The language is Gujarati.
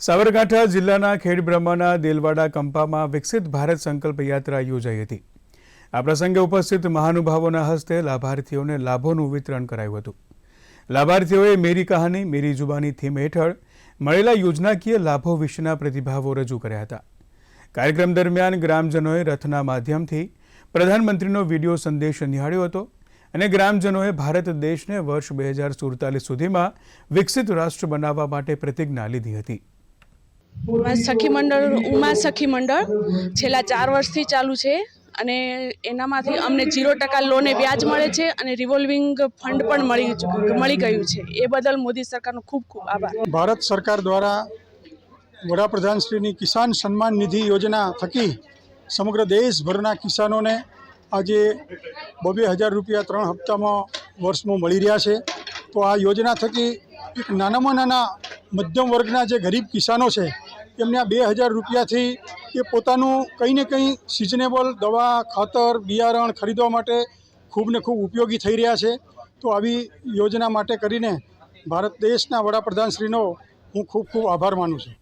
સાબરકાંઠા જિલ્લાના ખેડબ્રહ્માના દેલવાડા કંપામાં વિકસિત ભારત સંકલ્પ યાત્રા યોજાઈ હતી. આ પ્રસંગે ઉપસ્થિત મહાનુભાવોના હસ્તે લાભાર્થીઓને લાભોનું વિતરણ કરાયું હતું. લાભાર્થીઓએ મેરી કહાની, મેરી જુબાની થીમ હેઠળ મળેલા યોજનાકીય લાભો વિશેના પ્રતિભાવો રજૂ કર્યા હતા. કાર્યક્રમ દરમિયાન ગ્રામજનોએ રથના માધ્યમથી પ્રધાનમંત્રીનો વીડિયો સંદેશ નિહાળ્યો હતો અને ગ્રામજનોએ ભારત દેશને વર્ષ બે હજાર સુડતાલીસ સુધીમાં વિકસિત રાષ્ટ્ર બનાવવા માટે પ્રતિજ્ઞા લીધી હતી. સખી મંડળ, ઉમા સખી મંડળ છેલ્લા ચાર વર્ષથી ચાલુ છે અને એનામાંથી અમને જીરો ટકા લોને વ્યાજ મળે છે અને રિવોલ્વિંગ ફંડ પણ મળી મળી ગયું છે. એ બદલ મોદી સરકારનો ખૂબ ખૂબ આભાર. ભારત સરકાર દ્વારા વડાપ્રધાનશ્રીની કિસાન સન્માન નિધિ યોજના થકી સમગ્ર દેશભરના કિસાનોને આજે બબે હજાર રૂપિયા ત્રણ હપ્તામાં વર્ષમાં મળી રહ્યા છે. તો આ યોજના થકી એક નાનામાં નાના મધ્યમ વર્ગના જે ગરીબ કિસાનો છે, એમને આ બે હજાર રૂપિયાથી એ પોતાનું કંઈ ને કંઈ સિઝનેબલ દવા, ખાતર, બિયારણ ખરીદવા માટે ખૂબ ને ખૂબ ઉપયોગી થઈ રહ્યા છે. તો આવી યોજના માટે કરીને ભારત દેશના વડાપ્રધાનશ્રીનો હું ખૂબ ખૂબ આભાર માનું છું.